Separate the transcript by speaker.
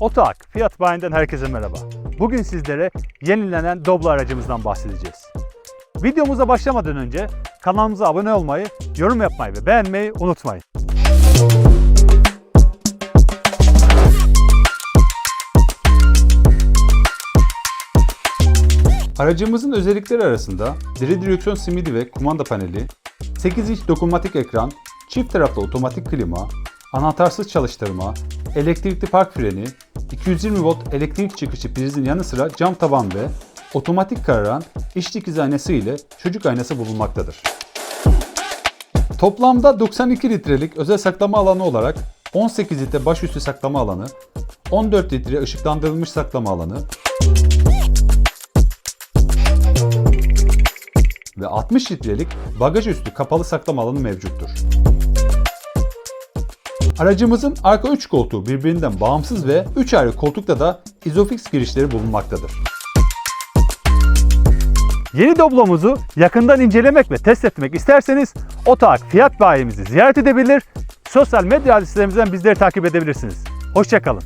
Speaker 1: Otoak Fiyat Bayi'nden herkese merhaba. Bugün sizlere yenilenen Doblo aracımızdan bahsedeceğiz. Videomuza başlamadan önce kanalımıza abone olmayı, yorum yapmayı ve beğenmeyi unutmayın. Aracımızın özellikleri arasında diri direksiyon simidi ve kumanda paneli, 8 inç dokunmatik ekran, çift taraflı otomatik klima, anahtarsız çalıştırma, elektrikli park freni, 220 volt elektrik çıkışı prizin yanı sıra cam taban ve otomatik kararan iç dikiz aynası ile çocuk aynası bulunmaktadır. Toplamda 92 litrelik özel saklama alanı olarak 18 litre başüstü saklama alanı, 14 litre ışıklandırılmış saklama alanı, ve 60 litrelik bagaj üstü kapalı saklama alanı mevcuttur. Aracımızın arka 3 koltuğu birbirinden bağımsız ve 3 ayrı koltukta da Isofix girişleri bulunmaktadır. Yeni Doblo'muzu yakından incelemek ve test etmek isterseniz Otoak fiyat bayimizi ziyaret edebilir, sosyal medya adreslerimizden bizleri takip edebilirsiniz. Hoşçakalın.